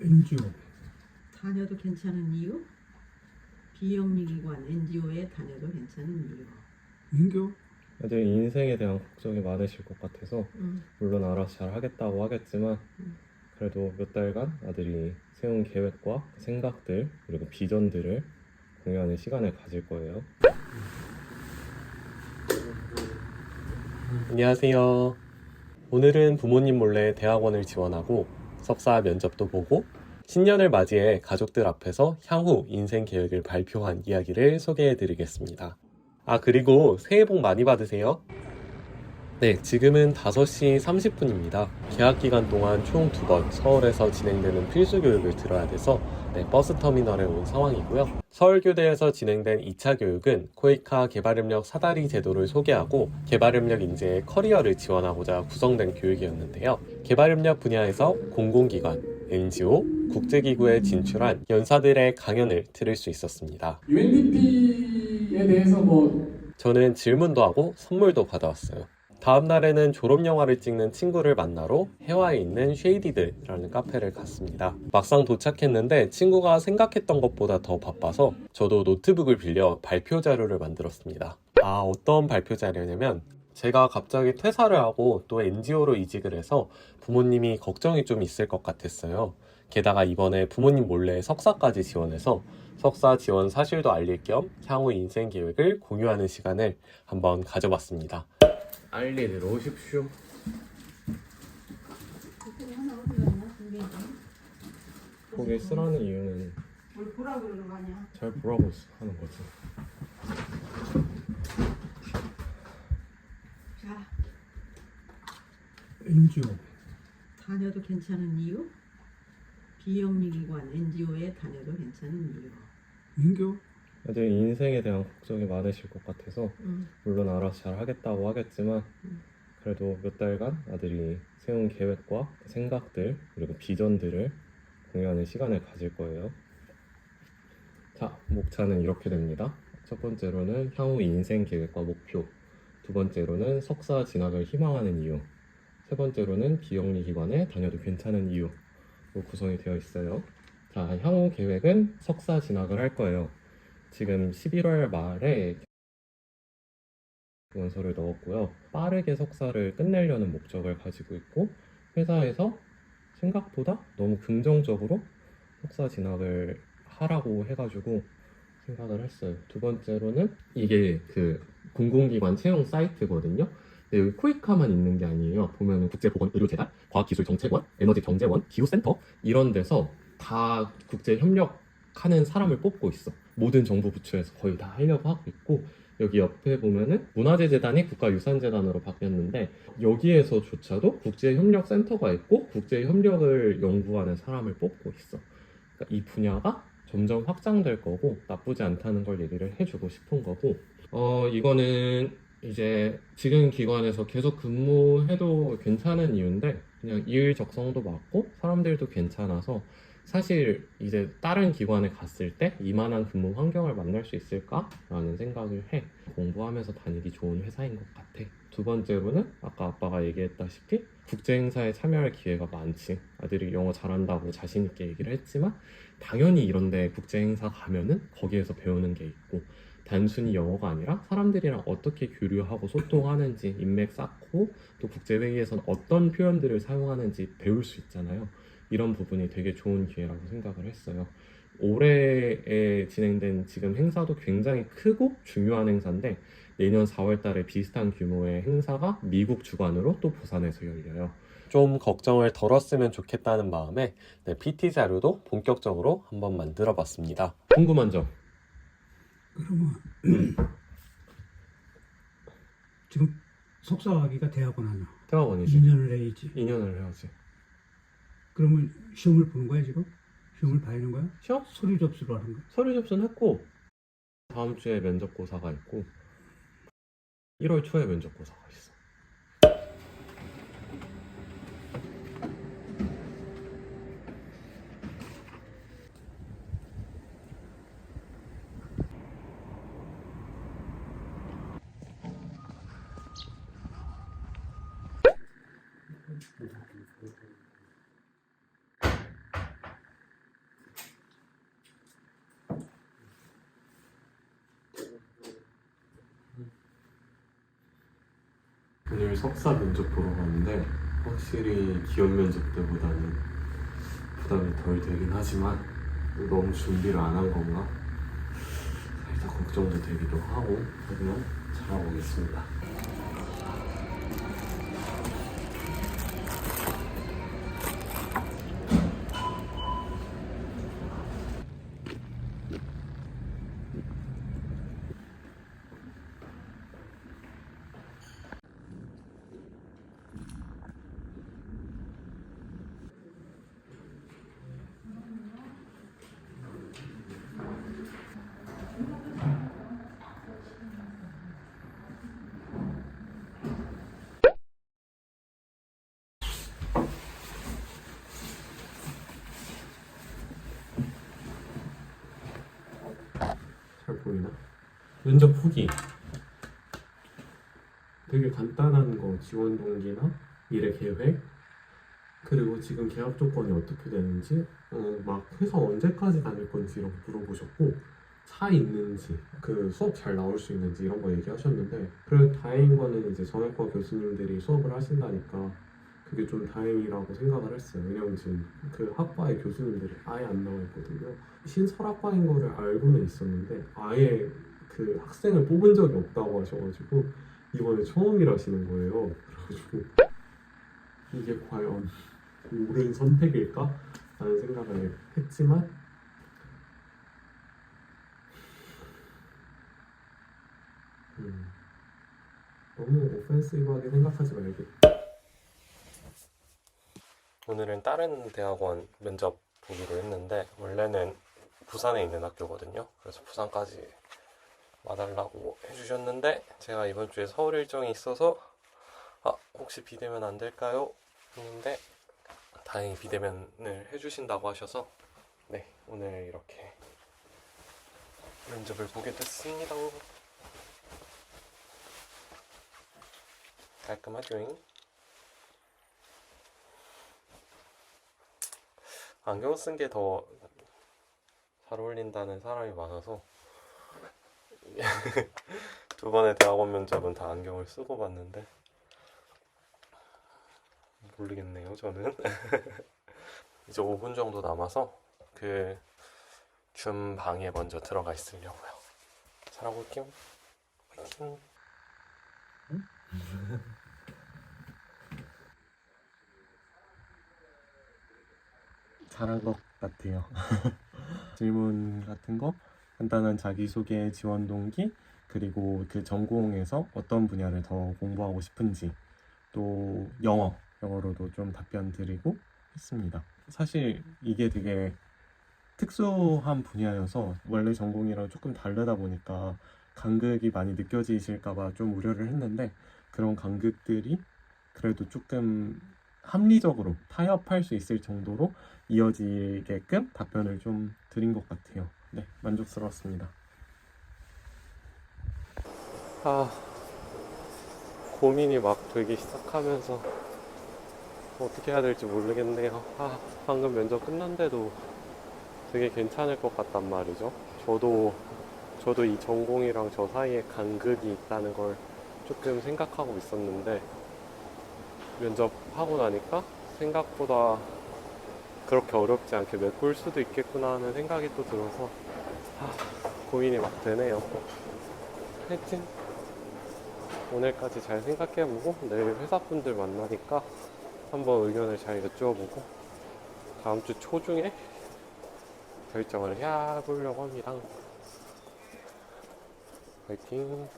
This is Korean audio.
NGO 다녀도 괜찮은 이유? 비영리기관 NGO에 다녀도 괜찮은 이유. 인교 아직 인생에 대한 걱정이 많으실 것 같아서 음, 물론 알아서 잘 하겠다고 하겠지만 음. 그래도 몇 달간 아들이 세운 계획과 생각들 그리고 비전들을 공유하는 시간을 가질 거예요. 안녕하세요. 오늘은 부모님 몰래 대학원을 지원하고 석사 면접도 보고 신년을 맞이해 가족들 앞에서 향후 인생 계획을 발표한 이야기를 소개해 드리겠습니다. 아, 그리고 새해 복 많이 받으세요. 네, 지금은 5시 30분입니다. 계약 기간 동안 총 두 번 서울에서 진행되는 필수 교육을 들어야 돼서 네, 버스 터미널에 온 상황이고요. 서울교대에서 진행된 2차 교육은 코이카 개발협력 사다리 제도를 소개하고 개발협력 인재의 커리어를 지원하고자 구성된 교육이었는데요. 개발협력 분야에서 공공기관, NGO, 국제기구에 진출한 연사들의 강연을 들을 수 있었습니다. UNDP에 대해서 뭐 저는 질문도 하고 선물도 받아왔어요. 다음 날에는 졸업 영화를 찍는 친구를 만나러 해화에 있는 쉐이디드라는 카페를 갔습니다. 막상 도착했는데 친구가 생각했던 것보다 더 바빠서 저도 노트북을 빌려 발표 자료를 만들었습니다. 아, 어떤 발표 자료냐면 제가 갑자기 퇴사를 하고 또 NGO로 이직을 해서 부모님이 걱정이 좀 있을 것 같았어요. 게다가 이번에 부모님 몰래 석사까지 지원해서 석사 지원 사실도 알릴 겸 향후 인생 계획을 공유하는 시간을 한번 가져봤습니다. 빨리 들어오십시오. 거기 쓰라는 이유는 뭘 보라고 그러는 거 아니야? 잘 보라고 하는 거지. 자, NGO 다녀도 괜찮은 이유? 비영리기관 NGO에 다녀도 괜찮은 이유. 인교 아직 인생에 대한 걱정이 많으실 것 같아서 음, 물론 알아서 잘 하겠다고 하겠지만 음. 그래도 몇 달간 아들이 세운 계획과 생각들 그리고 비전들을 공유하는 시간을 가질 거예요. 자, 목차는 이렇게 됩니다. 첫 번째로는 향후 인생 계획과 목표, 두 번째로는 석사 진학을 희망하는 이유, 세 번째로는 비영리 기관에 다녀도 괜찮은 이유로 구성이 되어 있어요. 자, 향후 계획은 석사 진학을 할 거예요. 지금 11월 말에 원서를 넣었고요. 빠르게 석사를 끝내려는 목적을 가지고 있고 회사에서 생각보다 너무 긍정적으로 석사 진학을 하라고 해가지고 생각을 했어요. 두 번째로는 이게 그 공공기관 채용 사이트거든요. 여기 코이카만 있는 게 아니에요. 보면 국제보건의료재단, 과학기술정책원, 에너지경제원, 기후센터 이런 데서 다 국제 협력하는 사람을 뽑고 있어. 모든 정부 부처에서 거의 다 하려고 하고 있고 여기 옆에 보면은 문화재재단이 국가유산재단으로 바뀌었는데 여기에서조차도 국제협력센터가 있고 국제협력을 연구하는 사람을 뽑고 있어. 그러니까 이 분야가 점점 확장될 거고 나쁘지 않다는 걸 얘기를 해주고 싶은 거고 어 이거는 이제 지금 기관에서 계속 근무해도 괜찮은 이유인데 그냥 일 적성도 맞고 사람들도 괜찮아서 사실 이제 다른 기관에 갔을 때 이만한 근무 환경을 만날 수 있을까라는 생각을 해. 공부하면서 다니기 좋은 회사인 것 같아. 두 번째로는 아까 아빠가 얘기했다시피 국제 행사에 참여할 기회가 많지. 아들이 영어 잘한다고 자신 있게 얘기를 했지만 당연히 이런데 국제 행사 가면은 거기에서 배우는 게 있고 단순히 영어가 아니라 사람들이랑 어떻게 교류하고 소통하는지 인맥 쌓고 또 국제회의에서는 어떤 표현들을 사용하는지 배울 수 있잖아요. 이런 부분이 되게 좋은 기회라고 생각을 했어요. 올해에 진행된 지금 행사도 굉장히 크고 중요한 행사인데 내년 4월 달에 비슷한 규모의 행사가 미국 주관으로 또 부산에서 열려요. 좀 걱정을 덜었으면 좋겠다는 마음에 네, PT 자료도 본격적으로 한번 만들어 봤습니다. 궁금한 점 그러면 지금 석사학위가 대학원 하나 대학원이지 2년을 해야지 2년을 해야지 그러면 시험을 보는 거야 지금? 시험을 봐야 하는 거야? 시험? 서류 접수를 하는 거야? 서류 접수는 했고 다음 주에 면접고사가 있고 1월 초에 면접고사가 있어. 오늘 석사 면접 보러 갔는데 확실히 기업 면접 때보다는 부담이 덜 되긴 하지만 너무 준비를 안 한 건가? 살짝 걱정도 되기도 하고 하지만 잘하고 있습니다 잘 보이나? 면접 후기. 되게 간단한 거 지원 동기나 미래 계획? 그리고 지금 계약 조건이 어떻게 되는지? 어, 막 회사 언제까지 다닐 건지 이런 거 물어보셨고 차 있는지 그 수업 잘 나올 수 있는지 이런 거 얘기하셨는데 그래도 다행인 거는 이제 정외과 교수님들이 수업을 하신다니까 그게 좀 다행이라고 생각을 했어요 왜냐면 지금 그 학과의 교수님들이 아예 안 나와 있거든요 신설학과인 거를 알고는 있었는데 아예 그 학생을 뽑은 적이 없다고 하셔가지고 이번에 처음이라시는 거예요. 그래가지고 이게 과연 옳은 선택일까? 라는 생각을 했지만 음, 너무 오펜시브하게 생각하지 말겠다. 오늘은 다른 대학원 면접 보기로 했는데 원래는 부산에 있는 학교거든요. 그래서 부산까지 와달라고 해주셨는데 제가 이번 주에 서울 일정이 있어서 아 혹시 비대면 안 될까요? 했는데 다행히 비대면을 해주신다고 하셔서 네 오늘 이렇게 면접을 보게 됐습니다. 깔끔하죠? 안경 쓴 게 더 잘 어울린다는 사람이 많아서 두 번의 대학원 면접은 다 안경을 쓰고 봤는데 모르겠네요 저는. 이제 5분 정도 남아서 그 줌 방에 먼저 들어가 있으려고요. 잘하고 올게요. 화이팅 잘한 것 같아요. 질문 같은 거? 간단한 자기소개 지원 동기 그리고 그 전공에서 어떤 분야를 더 공부하고 싶은지 또 영어 영어로도 좀 답변 드리고 했습니다. 사실 이게 되게 특수한 분야여서 원래 전공이랑 조금 다르다 보니까 간극이 많이 느껴지실까봐 좀 우려를 했는데 그런 간극들이 그래도 조금 합리적으로 타협할 수 있을 정도로 이어지게끔 답변을 좀 드린 것 같아요. 네, 만족스러웠습니다. 아, 고민이 막 되기 시작하면서 어떻게 해야 될지 모르겠네요. 아, 방금 면접 끝난데도 되게 괜찮을 것 같단 말이죠. 저도, 저도 이 전공이랑 저 사이에 간극이 있다는 걸 조금 생각하고 있었는데, 면접하고 나니까 생각보다 그렇게 어렵지 않게 메꿀 수도 있겠구나 하는 생각이 또 들어서 아, 고민이 막 되네요. 하여튼 오늘까지 잘 생각해보고 내일 회사분들 만나니까 한번 의견을 잘 여쭈어보고 다음 주 초중에 결정을 해보려고 합니다. 화이팅!